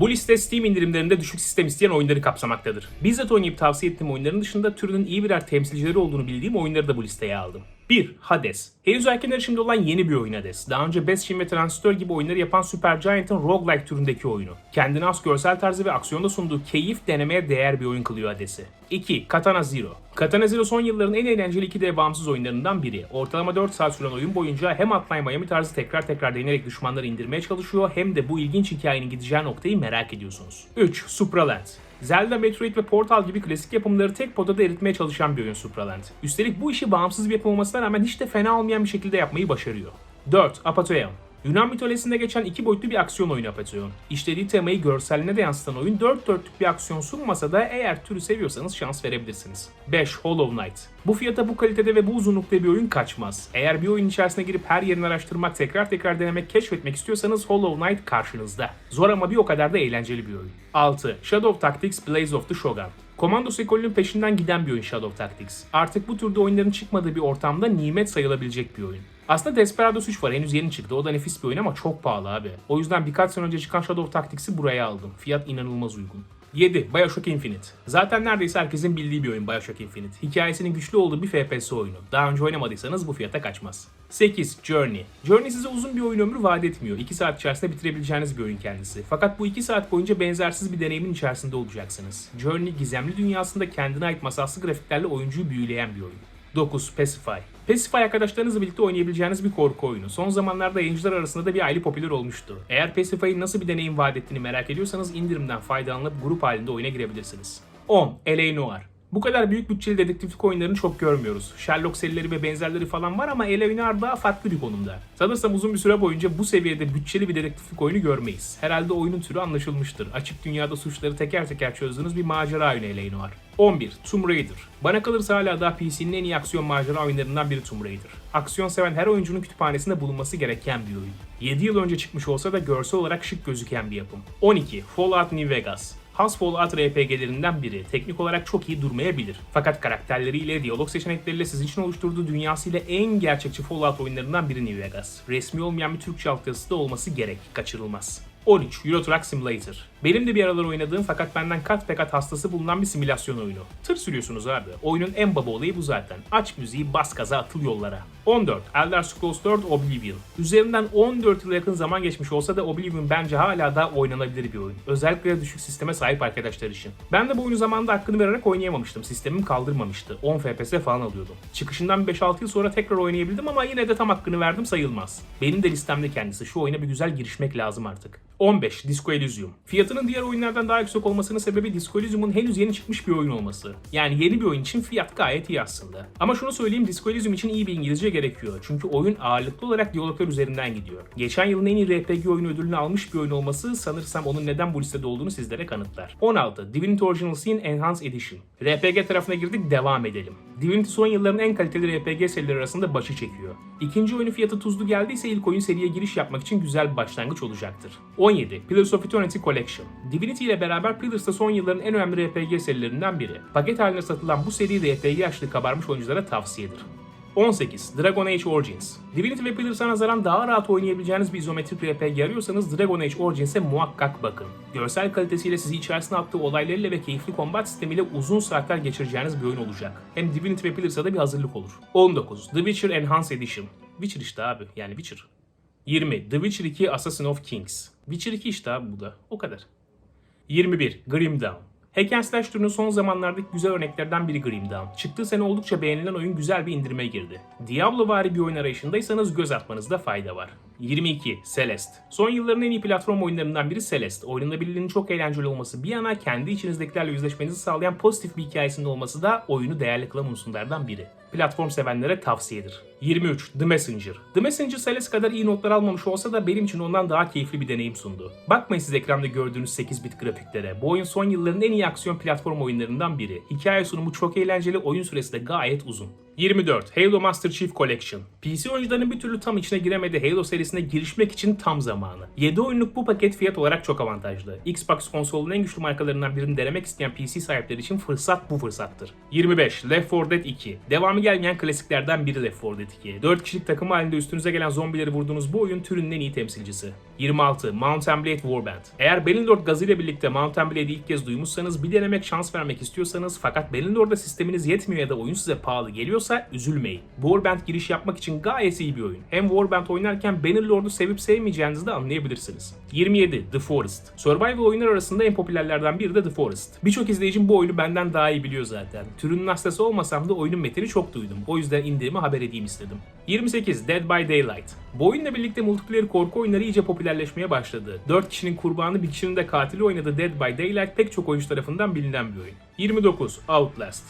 Bu liste Steam indirimlerinde düşük sistem isteyen oyunları kapsamaktadır. Bizzat oynayıp tavsiye ettiğim oyunların dışında türünün iyi birer temsilcileri olduğunu bildiğim oyunları da bu listeye aldım. 1. Hades. Henüz erken erişimde olan yeni bir oyun Hades. Daha önce Bastion ve Transistor gibi oyunları yapan Supergiant'ın roguelike türündeki oyunu. Kendine has görsel tarzı ve aksiyonda sunduğu keyif denemeye değer bir oyun kılıyor Hades'i. 2. Katana Zero. Katana Zero son yılların en eğlenceli 2D bağımsız oyunlarından biri. Ortalama 4 saat süren oyun boyunca hem Hotline Miami tarzı tekrar tekrar denerek düşmanları indirmeye çalışıyor hem de bu ilginç hikayenin gideceği noktayı merak ediyorsunuz. 3. Supraland. Zelda, Metroid ve Portal gibi klasik yapımları tek potada eritmeye çalışan bir oyun Supraland. Üstelik bu işi bağımsız bir yapım olmasına rağmen hiç de fena olmayan bir şekilde yapmayı başarıyor. 4. Apatheon. Yunan mitolojisinde geçen iki boyutlu bir aksiyon oyunu Apatheon. İşlediği temayı görseline de yansıtan oyun dört dörtlük bir aksiyon sunmasa da eğer türü seviyorsanız şans verebilirsiniz. 5. Hollow Knight. Bu fiyata bu kalitede ve bu uzunlukta bir oyun kaçmaz. Eğer bir oyun içerisine girip her yerini araştırmak, tekrar tekrar denemek, keşfetmek istiyorsanız Hollow Knight karşınızda. Zor ama bir o kadar da eğlenceli bir oyun. 6. Shadow Tactics Blaze of the Shogun. Komando ekolünün peşinden giden bir oyun Shadow Tactics. Artık bu türde oyunların çıkmadığı bir ortamda nimet sayılabilecek bir oyun. Aslında Desperados 3 var henüz yeni çıktı. O da nefis bir oyun ama çok pahalı abi. O yüzden birkaç sene önce çıkan Shadow Tactics'i buraya aldım. Fiyat inanılmaz uygun. 7. Bioshock Infinite. Zaten neredeyse herkesin bildiği bir oyun Bioshock Infinite. Hikayesinin güçlü olduğu bir FPS oyunu. Daha önce oynamadıysanız bu fiyata kaçmaz. 8. Journey. Journey size uzun bir oyun ömrü vaat etmiyor. 2 saat içerisinde bitirebileceğiniz bir oyun kendisi. Fakat bu 2 saat boyunca benzersiz bir deneyimin içerisinde olacaksınız. Journey gizemli dünyasında kendine ait masalsı grafiklerle oyuncuyu büyüleyen bir oyun. 9. Pacify. Pacify arkadaşlarınızla birlikte oynayabileceğiniz bir korku oyunu. Son zamanlarda yayıncılar arasında da bir aile popüler olmuştu. Eğer Pacify'ın nasıl bir deneyim vaat ettiğini merak ediyorsanız indirimden faydalanıp grup halinde oyuna girebilirsiniz. 10. L.A. Noir. Bu kadar büyük bütçeli dedektiflik oyunlarını çok görmüyoruz. Sherlock serileri ve benzerleri falan var ama L.A. Noir daha farklı bir konumda. Sanırsam uzun bir süre boyunca bu seviyede bütçeli bir dedektiflik oyunu görmeyiz. Herhalde oyunun türü anlaşılmıştır. Açık dünyada suçları teker teker çözdüğünüz bir macera oyunu L.A. Noir. 11. Tomb Raider. Bana kalırsa hala daha PC'nin en iyi aksiyon macera oyunlarından biri Tomb Raider. Aksiyon seven her oyuncunun kütüphanesinde bulunması gereken bir oyun. 7 yıl önce çıkmış olsa da görsel olarak şık gözüken bir yapım. 12. Fallout New Vegas. Has Fallout RPG'lerinden biri. Teknik olarak çok iyi durmayabilir. Fakat karakterleriyle, diyalog seçenekleriyle sizin için oluşturduğu dünyasıyla en gerçekçi Fallout oyunlarından biri New Vegas. Resmi olmayan bir Türkçe altyazısı da olması gerek. Kaçırılmaz. 13. Euro Truck Simulator. Benim de bir aralar oynadığım fakat benden kat be kat hastası bulunan bir simülasyon oyunu. Tır sürüyorsunuz abi. Oyunun en baba olayı bu zaten. Aç müziği, bas gaza, atıl yollara. 14. Elder Scrolls 4 Oblivion. Üzerinden 14 yıla yakın zaman geçmiş olsa da Oblivion bence hala da oynanabilir bir oyun. Özellikle düşük sisteme sahip arkadaşlar için. Ben de bu oyunu zamanında hakkını vererek oynayamamıştım. Sistemim kaldırmamıştı. 10 FPS falan alıyordum. Çıkışından 5-6 yıl sonra tekrar oynayabildim ama yine de tam hakkını verdim sayılmaz. Benim de listemde kendisi. Şu oyuna bir güzel girişmek lazım artık. 15. Disco Elysium. Fiyatının diğer oyunlardan daha yüksek olmasının sebebi Disco Elysium'un henüz yeni çıkmış bir oyun olması. Yani yeni bir oyun için fiyat gayet iyi aslında. Ama şunu söyleyeyim Disco Elysium için iyi bir İngilizce gerekiyor. Çünkü oyun ağırlıklı olarak diyaloglar üzerinden gidiyor. Geçen yılın en iyi RPG oyunu ödülünü almış bir oyun olması sanırsam onun neden bu listede olduğunu sizlere kanıtlar. 16. Divinity Original Sin Enhanced Edition. RPG tarafına girdik devam edelim. Divinity son yılların en kaliteli RPG serileri arasında başı çekiyor. İkinci oyunu fiyatı tuzlu geldiyse ilk oyun seriye giriş yapmak için güzel bir başlangıç olacaktır. 17. Pillars of Eternity Collection. Divinity ile beraber Pillars da son yılların en önemli RPG serilerinden biri. Paket halinde satılan bu seri RPG yaşlı kabarmış oyunculara tavsiyedir. 18. Dragon Age Origins. Divinity ve Pillars'a nazaran daha rahat oynayabileceğiniz bir izometrik RPG arıyorsanız Dragon Age Origins'e muhakkak bakın. Görsel kalitesiyle sizi içerisine attığı olaylarıyla ve keyifli kombat sistemiyle uzun saatler geçireceğiniz bir oyun olacak. Hem Divinity ve Pillars'a da bir hazırlık olur. 19. The Witcher Enhanced Edition. Witcher işte abi yani Witcher. 20. The Witcher 2 Assassin of Kings. Witcher 2 işte abi bu da. O kadar. 21. Grim Dawn. Hack Slash türünün son zamanlardaki güzel örneklerden biri Grim Dawn. Çıktığı sene oldukça beğenilen oyun güzel bir indirime girdi. Diablo-vari bir oyun arayışındaysanız göz atmanızda fayda var. 22. Celeste. Son yılların en iyi platform oyunlarından biri Celeste. Oynanabilirliğinin çok eğlenceli olması bir yana kendi içinizdekilerle yüzleşmenizi sağlayan pozitif bir hikayesinin olması da oyunu değerli kılan unsurlardan biri. Platform sevenlere tavsiyedir. 23. The Messenger. The Messenger Celeste kadar iyi notlar almamış olsa da benim için ondan daha keyifli bir deneyim sundu. Bakmayın siz ekranda gördüğünüz 8 bit grafiklere. Bu oyun son yılların en iyi aksiyon platform oyunlarından biri. Hikaye sunumu çok eğlenceli, oyun süresi de gayet uzun. 24. Halo Master Chief Collection. PC oyuncularının bir türlü tam içine giremediği Halo serisine girişmek için tam zamanı. 7 oyunluk bu paket fiyat olarak çok avantajlı. Xbox konsolunun en güçlü markalarından birini denemek isteyen PC sahipleri için fırsat bu fırsattır. 25. Left 4 Dead 2. Devamı gelmeyen klasiklerden biri Left 4 Dead 2. 4 kişilik takım halinde üstünüze gelen zombileri vurduğunuz bu oyun türünün en iyi temsilcisi. 26. Mount and Blade Warband. Eğer Belindord gazıyla birlikte Mount and Blade'i ilk kez duymuşsanız bir denemek şans vermek istiyorsanız fakat Belindord'da sisteminiz yetmiyor ya da oyun size pahalı geliyorsa üzülmeyin. Warband giriş yapmak için gayet iyi bir oyun. Hem Warband oynarken Bannerlord'u sevip sevmeyeceğinizi de anlayabilirsiniz. 27. The Forest. Survival oyunlar arasında en popülerlerden biri de The Forest. Birçok izleyicim bu oyunu benden daha iyi biliyor zaten. Türünün hastası olmasam da oyunun metini çok duydum. O yüzden indirimi haber edeyim istedim. 28. Dead by Daylight. Bu oyunla birlikte multiplayer korku oyunları iyice popülerleşmeye başladı. 4 kişinin kurbanı bir kişinin de katili oynadığı Dead by Daylight pek çok oyuncu tarafından bilinen bir oyun. 29. Outlast.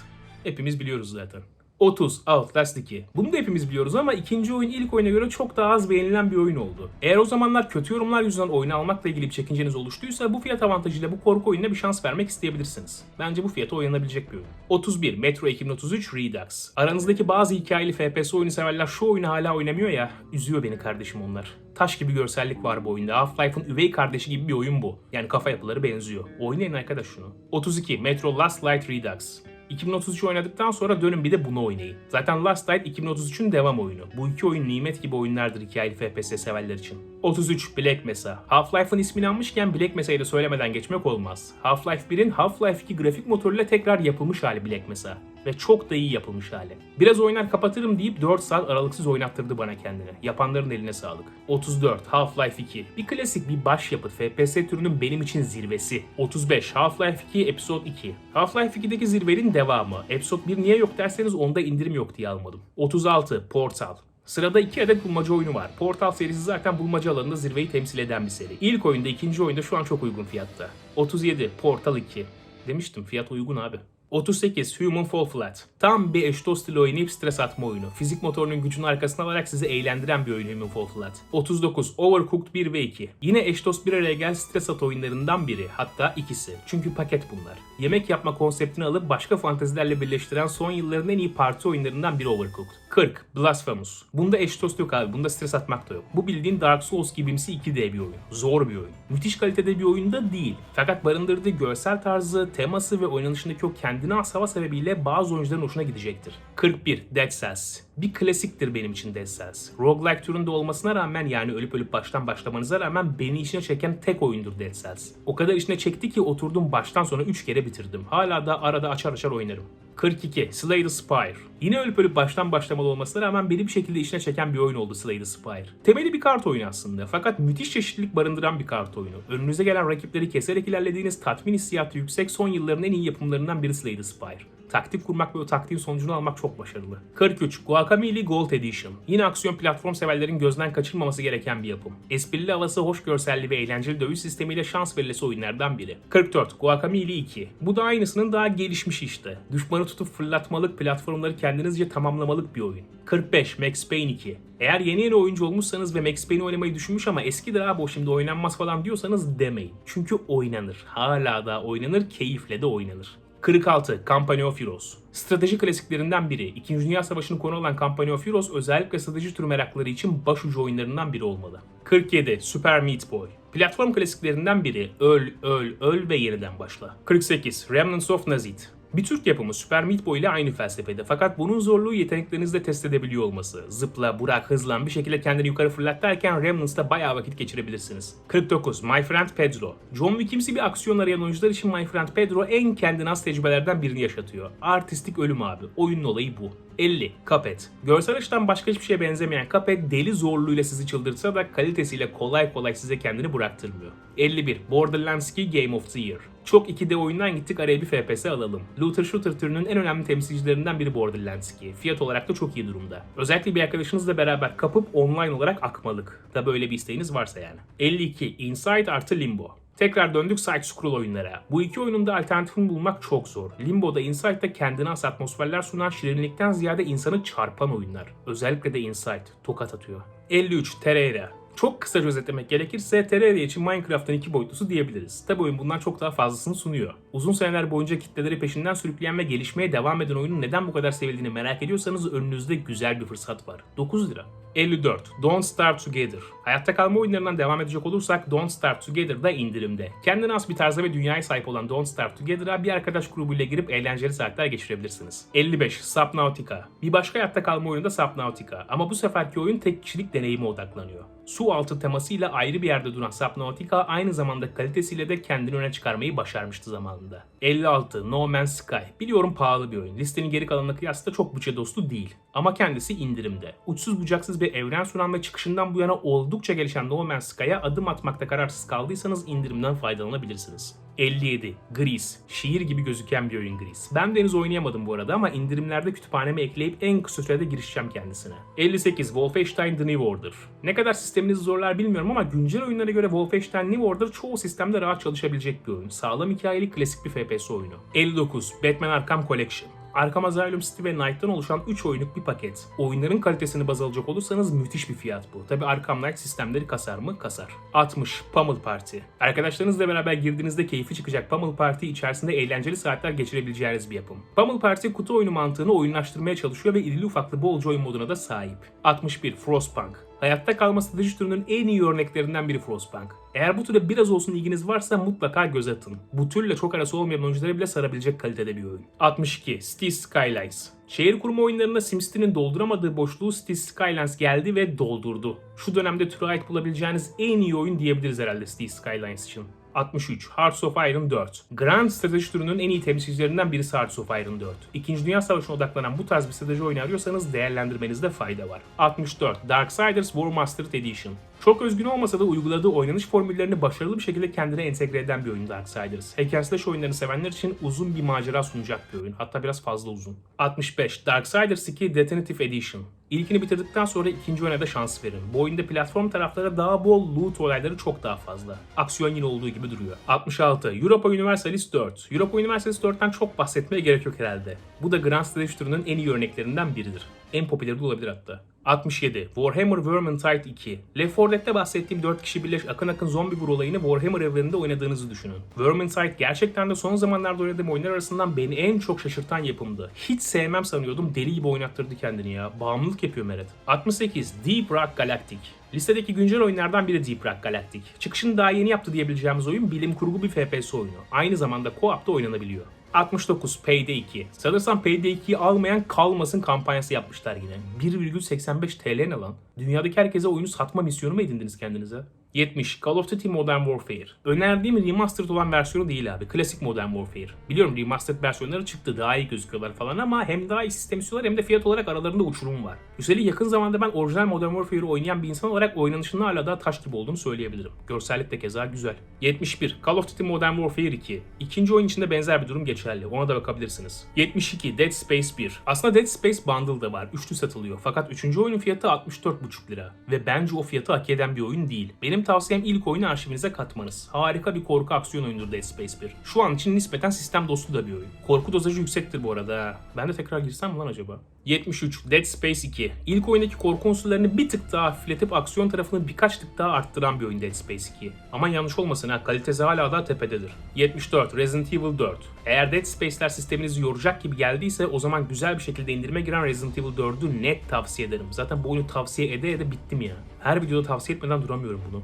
Hepimiz biliyoruz zaten. 30 Outlast 2. Bunu da hepimiz biliyoruz ama ikinci oyun ilk oyuna göre çok daha az beğenilen bir oyun oldu. Eğer o zamanlar kötü yorumlar yüzünden oyunu almakla ilgili bir çekinceniz oluştuysa bu fiyat avantajıyla bu korku oyununa bir şans vermek isteyebilirsiniz. Bence bu fiyata oynanabilecek bir oyun. 31 Metro 2033 Redux. Aranızdaki bazı hikayeli FPS oyunu severler şu oyunu hala oynamıyor ya. Üzüyor beni kardeşim onlar. Taş gibi görsellik var bu oyunda. Half-Life'ın üvey kardeşi gibi bir oyun bu. Yani kafa yapıları benziyor. Oynayın arkadaş şunu. 32 Metro Last Light Redux. 2033 oynadıktan sonra dönün bir de bunu oynayın. Zaten Last Light 2033'ün devam oyunu. Bu iki oyun nimet gibi oyunlardır hikayeli FPS severler için. 33 Black Mesa. Half-Life'ın ismini almışken Black Mesa'yı da söylemeden geçmek olmaz. Half-Life 1'in Half-Life 2 grafik motoruyla tekrar yapılmış hali Black Mesa. Ve çok da iyi yapılmış hali. Biraz oynar kapatırım deyip 4 saat aralıksız oynattırdı bana kendini. Yapanların eline sağlık. 34 Half-Life 2. Bir klasik bir başyapıt FPS türünün benim için zirvesi. 35 Half-Life 2 Episode 2. Half-Life 2'deki zirvenin devamı. Episode 1 niye yok derseniz onda indirim yok diye almadım. 36 Portal. Sırada iki adet bulmaca oyunu var. Portal serisi zaten bulmaca alanında zirveyi temsil eden bir seri. İlk oyunda, ikinci oyunda şu an çok uygun fiyatta. 37 Portal 2. Demiştim fiyat uygun abi. 38 Human Fall Flat. Tam bir eş dost ile oynayıp stres atma oyunu. Fizik motorunun gücünü arkasına alarak sizi eğlendiren bir oyun Human Fall Flat. 39 Overcooked 1 ve 2. Yine eş dost bir araya gel stres at oyunlarından biri. Hatta ikisi. Çünkü paket bunlar. Yemek yapma konseptini alıp başka fantezilerle birleştiren son yılların en iyi parti oyunlarından biri Overcooked. 40 Blasphemous. Bunda eş dost yok abi. Bunda stres atmak da yok. Bu bildiğin Dark Souls gibimsi 2D bir oyun. Zor bir oyun. Müthiş kalitede bir oyunda değil. Fakat barındırdığı görsel tarzı, teması ve oynanışındaki o kendine has sebebiyle bazı oyuncuların hoşuna gidecektir. 41 Dead Cells. Bir klasiktir benim için Dead Cells. Roguelike türünde olmasına rağmen yani ölüp ölüp baştan başlamanıza rağmen beni içine çeken tek oyundur Dead Cells. O kadar içine çekti ki oturdum baştan sona 3 kere bitirdim. Hala da arada açar açar oynarım. 42. Slay the Spire. Yine ölüp ölüp baştan başlamalı olmasına rağmen beni bir şekilde içine çeken bir oyun oldu Slay the Spire. Temeli bir kart oyunu aslında fakat müthiş çeşitlilik barındıran bir kart oyunu. Önünüze gelen rakipleri keserek ilerlediğiniz tatmin hissiyatı yüksek son yılların en iyi yapımlarından biri Slay the Spire. Taktik kurmak ve o taktiğin sonucunu almak çok başarılı. 43. Guacamelee Gold Edition. Yine aksiyon platform severlerin gözden kaçırmaması gereken bir yapım. Esprili havası, hoş görselli ve eğlenceli dövüş sistemiyle şans verilesi oyunlardan biri. 44. Guacamelee 2. Bu da aynısının daha gelişmiş işte. Düşmanı tutup fırlatmalık, platformları kendinizce tamamlamalık bir oyun. 45. Max Payne 2. Eğer yeni yeni oyuncu olmuşsanız ve Max Payne oynamayı düşünmüş ama eskidir abi o şimdi oynanmaz falan diyorsanız demeyin. Çünkü oynanır. Hala da oynanır, keyifle de oynanır. 46. Company of Heroes. Strateji klasiklerinden biri. İkinci Dünya Savaşı'nın konu olan Company of Heroes özellikle strateji tür merakları için başucu oyunlarından biri olmalı. 47. Super Meat Boy. Platform klasiklerinden biri. Öl, öl, öl ve yeniden başla. 48. Remnants of Nazit. Bir Türk yapımı Super Meat Boy ile aynı felsefede fakat bunun zorluğu yeteneklerinizle test edebiliyor olması. Zıpla, burak, hızlan bir şekilde kendini yukarı fırlat derken Remnants'ta bayağı vakit geçirebilirsiniz. 49. My Friend Pedro. John Wick'imsi bir aksiyon arayan oyuncular için My Friend Pedro en kendine has tecrübelerden birini yaşatıyor. Artistik ölüm abi. Oyunun olayı bu. 50. Cuphead. Görsel açıdan başka hiçbir şeye benzemeyen Cuphead deli zorluğuyla sizi çıldırtsa da kalitesiyle kolay kolay size kendini bıraktırmıyor. 51. Borderlands 2 Game of the Year. Çok 2D oyundan gittik araya bir FPS alalım. Looter Shooter türünün en önemli temsilcilerinden biri Borderlands 2. Fiyat olarak da çok iyi durumda. Özellikle bir arkadaşınızla beraber kapıp online olarak akmalık. Da böyle bir isteğiniz varsa yani. 52. Inside artı Limbo. Tekrar döndük side-scroll oyunlara. Bu iki oyunun da alternatifini bulmak çok zor. Limbo'da Inside'da kendine has atmosferler sunan şirinlikten ziyade insanı çarpan oyunlar. Özellikle de Inside. Tokat atıyor. 53. Terraria. Çok kısaca özetlemek gerekirse Terraria için Minecraft'ın iki boyutlusu diyebiliriz. Tabi oyun bundan çok daha fazlasını sunuyor. Uzun seneler boyunca kitleleri peşinden sürükleyen ve gelişmeye devam eden oyunun neden bu kadar sevildiğini merak ediyorsanız önünüzde güzel bir fırsat var. 9 lira. 54. Don't Starve Together. Hayatta kalma oyunlarından devam edecek olursak Don't Starve Together'da indirimde. Kendine has bir tarza ve dünyaya sahip olan Don't Starve Together'a bir arkadaş grubuyla girip eğlenceli saatler geçirebilirsiniz. 55. Subnautica. Bir başka hayatta kalma oyunu da Subnautica ama bu seferki oyun tek kişilik deneyime odaklanıyor. Su altı temasıyla ayrı bir yerde duran Subnautica aynı zamanda kalitesiyle de kendini öne çıkarmayı başarmıştı zamanında. 56 No Man's Sky. Biliyorum pahalı bir oyun. Listenin geri kalanına kıyasla çok bütçe dostu değil. Ama kendisi indirimde. Uçsuz bucaksız bir evren sunan ve çıkışından bu yana oldukça gelişen No Man's Sky'a adım atmakta kararsız kaldıysanız indirimden faydalanabilirsiniz. 57. Gris. Şiir gibi gözüken bir oyun Gris. Ben de henüz oynayamadım bu arada ama indirimlerde kütüphaneme ekleyip en kısa sürede girişeceğim kendisine. 58. Wolfenstein The New Order. Ne kadar sisteminizi zorlar bilmiyorum ama güncel oyunlara göre Wolfenstein New Order çoğu sistemde rahat çalışabilecek bir oyun. Sağlam hikayeli klasik bir FPS oyunu. 59. Batman Arkham Collection. Arkham Asylum City ve Knight'tan oluşan 3 oyunluk bir paket. Oyunların kalitesini baz alacak olursanız müthiş bir fiyat bu. Tabi Arkham Knight sistemleri kasar mı? Kasar. 60. Pummel Party. Arkadaşlarınızla beraber girdiğinizde keyfi çıkacak Pummel Party içerisinde eğlenceli saatler geçirebileceğiniz bir yapım. Pummel Party kutu oyunu mantığını oyunlaştırmaya çalışıyor ve irili ufaklı bolca oyun moduna da sahip. 61. Frostpunk. Hayatta kalma strateji türünün en iyi örneklerinden biri Frostpunk. Eğer bu türe biraz olsun ilginiz varsa mutlaka göz atın. Bu türle çok arası olmayan oyunculara bile sarabilecek kalitede bir oyun. 62. Cities Skylines. Şehir kurma oyunlarında SimCity'nin dolduramadığı boşluğu Cities Skylines geldi ve doldurdu. Şu dönemde türe ait bulabileceğiniz en iyi oyun diyebiliriz herhalde Cities Skylines için. 63. Hearts of Iron 4. Grand strateji türünün en iyi temsilcilerinden birisi Hearts of Iron 4. İkinci Dünya Savaşı'na odaklanan bu tarz bir strateji oyunu değerlendirmenizde fayda var. 64. Darksiders War Mastered Edition. Çok özgün olmasa da uyguladığı oynanış formüllerini başarılı bir şekilde kendine entegre eden bir oyun Darksiders. Hack and Slash oyunlarını sevenler için uzun bir macera sunacak bir oyun. Hatta biraz fazla uzun. 65. Darksiders 2 Definitive Edition. İlkini bitirdikten sonra ikinci oyuna da şans verin. Bu oyunda platform tarafları daha bol, loot olayları çok daha fazla. Aksiyon yine olduğu gibi duruyor. 66. Europa Universalis 4. Europa Universalis 4'ten çok bahsetmeye gerek yok herhalde. Bu da Grand Strategy türünün en iyi örneklerinden biridir. En popüleri de olabilir hatta. 67. Warhammer Vermintide 2. Left 4 Dead'de bahsettiğim 4 kişi birleş akın akın zombi vur olayını Warhammer evreninde oynadığınızı düşünün. Vermintide gerçekten de son zamanlarda oynadığım oyunlar arasından beni en çok şaşırtan yapımdı. Hiç sevmem sanıyordum deli gibi oynattırdı kendini ya. Bağımlılık yapıyor Meret. 68. Deep Rock Galactic. Listedeki güncel oyunlardan biri Deep Rock Galactic. Çıkışını daha yeni yaptı diyebileceğimiz oyun bilim kurgu bir FPS oyunu. Aynı zamanda co-op'ta oynanabiliyor. 69 Payday 2. Sanırsam Payday 2'yi almayan kalmasın kampanyası yapmışlar yine. 1,85 TL ne lan? Dünyadaki herkese oyunu satma misyonu mu edindiniz kendinize? 70 Call of Duty Modern Warfare. Önerdiğim remastered olan versiyonu değil abi. Klasik Modern Warfare. Biliyorum remastered versiyonları çıktı. Daha iyi gözüküyorlar falan ama hem daha iyi sistem istiyorlar hem de fiyat olarak aralarında uçurum var. Üstelik yakın zamanda ben orijinal Modern Warfare'ı oynayan bir insan olarak oynanışının hala daha taş gibi olduğunu söyleyebilirim. Görsellik de keza güzel. 71 Call of Duty Modern Warfare 2. İkinci oyun içinde benzer bir durum geçerli. Ona da bakabilirsiniz. 72 Dead Space 1. Aslında Dead Space Bundle da var. Üçlü satılıyor. Fakat üçüncü oyunun fiyatı 64,5 lira. Ve bence o fiyatı hak eden bir oyun değil. Benim tavsiyem ilk oyunu arşivinize katmanız. Harika bir korku aksiyon oyunudur Dead Space 1. Şu an için nispeten sistem dostu da bir oyun. Korku dozajı yüksektir bu arada. Ben de tekrar girsem mi lan acaba? 73 Dead Space 2. İlk oyundaki korku unsurlarını bir tık daha hafifletip aksiyon tarafını birkaç tık daha arttıran bir oyun Dead Space 2. Ama yanlış olmasın ha kalitesi hala daha tepededir. 74 Resident Evil 4. Eğer Dead Space'ler sisteminizi yoracak gibi geldiyse o zaman güzel bir şekilde indirime giren Resident Evil 4'ü net tavsiye ederim. Zaten bu oyunu tavsiye ede ede bittim ya. Her videoda tavsiye etmeden duramıyorum bunu.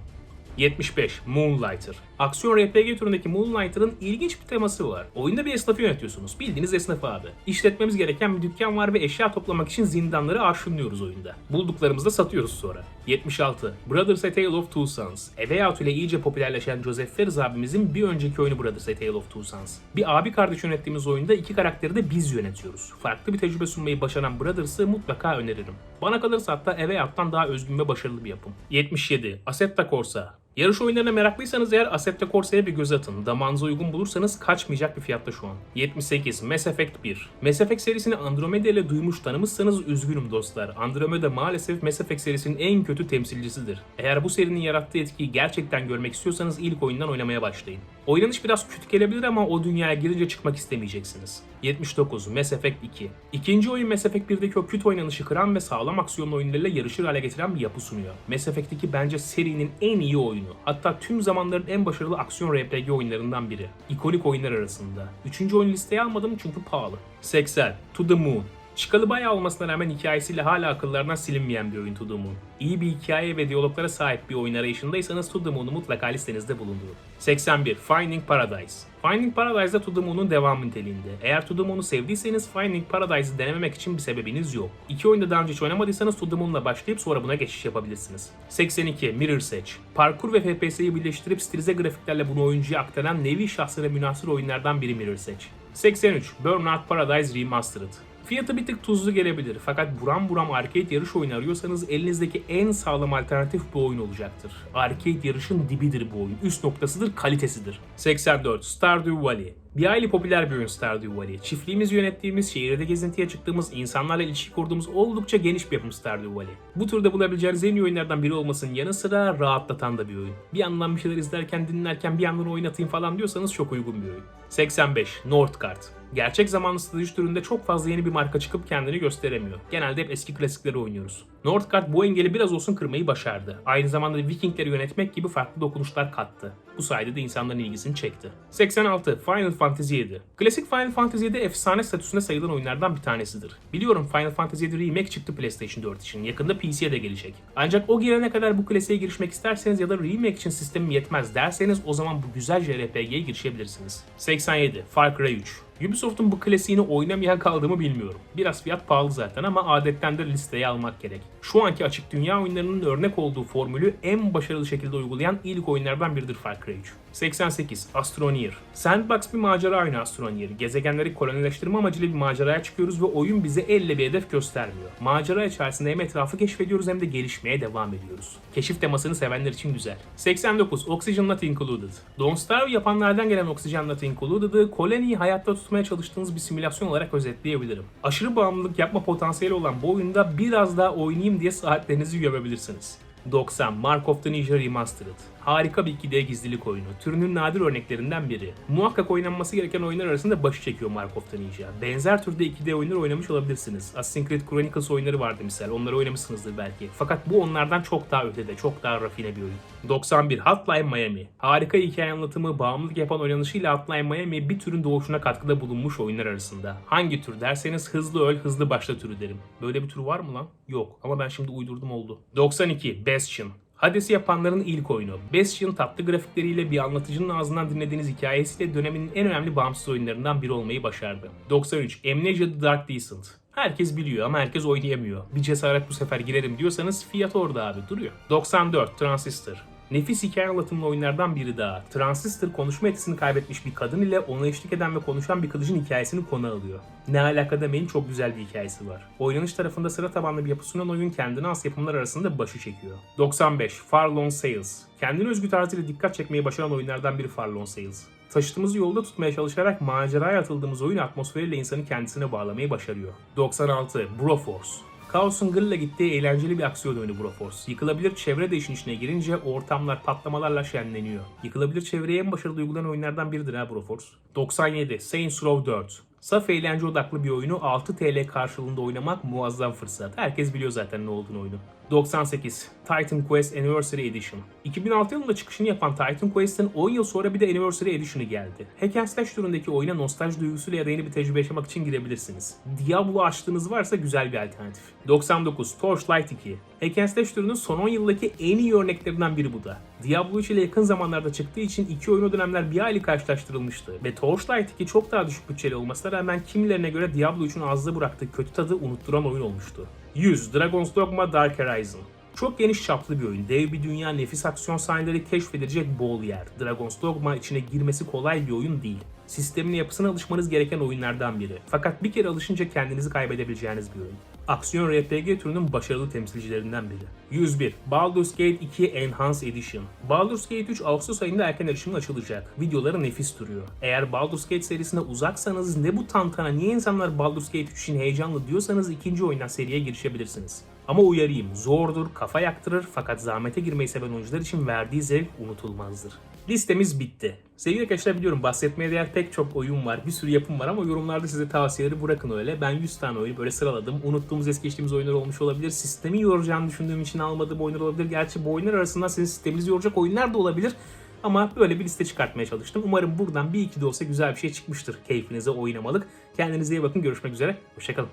75. Moonlighter. Aksiyon RPG türündeki Moonlighter'ın ilginç bir teması var. Oyunda bir esnafı yönetiyorsunuz. Bildiğiniz esnaf abi. İşletmemiz gereken bir dükkan var ve eşya toplamak için zindanları arşınlıyoruz oyunda. Bulduklarımızı da satıyoruz sonra. 76. Brothers A Tale of Two Sons. A Way Out ile iyice popülerleşen Joseph Fares abimizin bir önceki oyunu Brothers A Tale of Two Sons. Bir abi kardeş yönettiğimiz oyunda iki karakteri de biz yönetiyoruz. Farklı bir tecrübe sunmayı başaran Brothers'ı mutlaka öneririm. Bana kalırsa hatta A Way Out'tan daha özgün ve başarılı bir yapım. 77. Assetto Corsa. Yarış oyunlarına meraklıysanız eğer Assetto Corsa'ya bir göz atın. Damağınıza uygun bulursanız kaçmayacak bir fiyatta şu an. 78. Mass Effect 1. Mass Effect serisini Andromeda ile duymuş tanımışsanız üzgünüm dostlar. Andromeda maalesef Mass Effect serisinin en kötü temsilcisidir. Eğer bu serinin yarattığı etkiyi gerçekten görmek istiyorsanız ilk oyundan oynamaya başlayın. Oynanış biraz kötü gelebilir ama o dünyaya girince çıkmak istemeyeceksiniz. 79. Mass Effect 2. İkinci oyun Mass Effect 1'deki o kötü oynanışı kıran ve sağlam aksiyonlu oyunlarıyla yarışır hale getiren bir yapı sunuyor. Mass Effect 2 bence serinin en iyi oyunu. Hatta tüm zamanların en başarılı aksiyon RPG oyunlarından biri. İkonik oyunlar arasında. Üçüncü oyun listeye almadım çünkü pahalı. 80. To the Moon. Çıkalı bayağı olmasına rağmen hikayesiyle hala akıllarından silinmeyen bir oyun To The Moon. İyi bir hikaye ve diyaloglara sahip bir oyun arayışındaysanız To The Moon'u mutlaka listenizde bulundurun. 81. Finding Paradise Finding Paradise'da To The Moon'un devam niteliğinde. Eğer To The Moon'u sevdiyseniz Finding Paradise'ı denememek için bir sebebiniz yok. İki oyunda daha önce hiç oynamadıysanız To The Moon'la başlayıp sonra buna geçiş yapabilirsiniz. 82. Mirror's Edge Parkur ve FPS'yi birleştirip stilize grafiklerle bunu oyuncuya aktaran nevi şahsına münasır oyunlardan biri Mirror's Edge. 83. Burnout Paradise Remastered Fiyatı bir tık tuzlu gelebilir fakat buram buram arcade yarış oyunu arıyorsanız elinizdeki en sağlam alternatif bu oyun olacaktır. Arcade yarışın dibidir bu oyun. Üst noktasıdır, kalitesidir. 84. Stardew Valley bir aile popüler bir oyun Stardew Valley. Çiftliğimizi yönettiğimiz, şehirde gezintiye çıktığımız, insanlarla ilişki kurduğumuz oldukça geniş bir yapım Stardew Valley. Bu türde bulabileceğiniz en iyi oyunlardan biri olmasının yanı sıra rahatlatan da bir oyun. Bir yandan bir şeyler izlerken, dinlerken bir yandan oynatayım falan diyorsanız çok uygun bir oyun. 85. Northgard Gerçek zamanlı strateji türünde çok fazla yeni bir marka çıkıp kendini gösteremiyor. Genelde hep eski klasikleri oynuyoruz. Northgard bu engeli biraz olsun kırmayı başardı. Aynı zamanda Vikingleri yönetmek gibi farklı dokunuşlar kattı. Bu sayede de insanların ilgisini çekti. 86. Final Fantasy 7 Klasik Final Fantasy 7 efsane statüsünde sayılan oyunlardan bir tanesidir. Biliyorum Final Fantasy 7 Remake çıktı PlayStation 4 için. Yakında PC'ye de gelecek. Ancak o girene kadar bu klasiğe girişmek isterseniz ya da Remake için sistemim yetmez derseniz o zaman bu güzel JRPG'ye girişebilirsiniz. 87. Far Cry 3 Ubisoft'un bu klasiğini oynamayan kaldığımı bilmiyorum. Biraz fiyat pahalı zaten ama adetten de listeye almak gerek. Şu anki açık dünya oyunlarının örnek olduğu formülü en başarılı şekilde uygulayan ilk oyunlardan biridir Far Cry 3. 88. Astroneer Sandbox bir macera oyunu Astroneer. Gezegenleri kolonileştirme amacıyla bir maceraya çıkıyoruz ve oyun bize elle bir hedef göstermiyor. Macera içerisinde hem etrafı keşfediyoruz hem de gelişmeye devam ediyoruz. Keşif temasını sevenler için güzel. 89. Oxygen Not Included Don't Starve yapanlardan gelen Oxygen Not Included'ı koloniyi hayatta tutmaya çalıştığınız bir simülasyon olarak özetleyebilirim. Aşırı bağımlılık yapma potansiyeli olan bu oyunda biraz daha oynayayım diye saatlerinizi gömebilirsiniz. 90 Mark of the Ninja Remastered. Harika bir 2D gizlilik oyunu. Türünün nadir örneklerinden biri. Muhakkak oynanması gereken oyunlar arasında başı çekiyor Mark of Ninja. Benzer türde 2D oyunlar oynamış olabilirsiniz. Assassin's Creed Chronicles oyunları vardı misal. Onları oynamışsınızdır belki. Fakat bu onlardan çok daha ötede, çok daha rafine bir oyun. 91 Hotline Miami. Harika hikaye anlatımı, bağımlılık yapan oynanışıyla Hotline Miami bir türün doğuşuna katkıda bulunmuş oyunlar arasında. Hangi tür derseniz hızlı öl, hızlı başla türü derim. Böyle bir tür var mı lan? Yok. Ama ben şimdi uydurdum oldu. 92 Bastion. Hades'i yapanların ilk oyunu. Bastion tatlı grafikleriyle bir anlatıcının ağzından dinlediğiniz hikayesiyle dönemin en önemli bağımsız oyunlarından biri olmayı başardı. 93. Amnesia The Dark Descent. Herkes biliyor ama herkes oynayamıyor. Bir cesaret bu sefer girerim diyorsanız fiyat orada abi duruyor. 94. Transistor. Nefis hikaye anlatımlı oyunlardan biri daha. Transistor konuşma etkisini kaybetmiş bir kadın ile ona eşlik eden ve konuşan bir kılıcın hikayesini konu alıyor. Ne alaka demeyin çok güzel bir hikayesi var. Oynanış tarafında sıra tabanlı bir yapı sunan oyun kendine has yapımlar arasında başı çekiyor. 95. Farlon Sales. Kendine özgü tarzıyla dikkat çekmeyi başaran oyunlardan biri Farlon Sales. Taşıtımızı yolda tutmaya çalışarak maceraya atıldığımız oyun atmosferiyle insanı kendisine bağlamayı başarıyor. 96. Broforce. Kaos'un gırla gittiği eğlenceli bir aksiyon oyunu Broforce. Yıkılabilir çevre de işin içine girince ortamlar patlamalarla şenleniyor. Yıkılabilir çevreye en başarılı uygulanan oyunlardan biridir ha Broforce. 97. Saints Row 4. Saf eğlence odaklı bir oyunu 6 TL karşılığında oynamak muazzam fırsat. Herkes biliyor zaten ne olduğunu oyunu. 98. Titan Quest Anniversary Edition. 2006 yılında çıkışını yapan Titan Quest'in 10 yıl sonra bir de Anniversary Edition'ı geldi. Hack and Slash türündeki oyuna nostalji duygusuyla ya da yeni bir tecrübe yaşamak için girebilirsiniz. Diablo açtığınız varsa güzel bir alternatif. 99. Torchlight 2. Hack and Slash türünün son 10 yıldaki en iyi örneklerinden biri bu da. Diablo 3 ile yakın zamanlarda çıktığı için iki oyun o dönemler bir aylık karşılaştırılmıştı. Ve Torchlight 2 çok daha düşük bütçeli olmasına rağmen kimilerine göre Diablo 3'ün ağızda bıraktığı kötü tadı unutturan oyun olmuştu. 100. Dragon's Dogma Dark Horizon çok geniş çaplı bir oyun. Dev bir dünya, nefis aksiyon sahneleri keşfedilecek bol yer. Dragon's Dogma içine girmesi kolay bir oyun değil. Sistemin yapısına alışmanız gereken oyunlardan biri. Fakat bir kere alışınca kendinizi kaybedebileceğiniz bir oyun. Aksiyon RPG türünün başarılı temsilcilerinden biri. 101. Baldur's Gate 2 Enhanced Edition. Baldur's Gate 3 Ağustos ayında erken erişimle açılacak. Videoları nefis duruyor. Eğer Baldur's Gate serisine uzaksanız ne bu tantana niye insanlar Baldur's Gate 3 için heyecanlı diyorsanız ikinci oyundan seriye girişebilirsiniz. Ama uyarayım zordur, kafa yaktırır fakat zahmete girmeyi seven oyuncular için verdiği zevk unutulmazdır. Listemiz bitti. Sevgili arkadaşlar biliyorum bahsetmeye değer pek çok oyun var, bir sürü yapım var ama yorumlarda size tavsiyeleri bırakın öyle. Ben 100 tane oyunu böyle sıraladım. Unuttuğumuz es geçtiğimiz oyunlar olmuş olabilir. Sistemi yoracağını düşündüğüm için almadığım oyunlar olabilir. Gerçi bu oyunlar arasında sizin sisteminizi yoracak oyunlar da olabilir. Ama böyle bir liste çıkartmaya çalıştım. Umarım buradan bir iki de olsa güzel bir şey çıkmıştır. Keyfinize oynamalık. Kendinize iyi bakın. Görüşmek üzere. Hoşçakalın.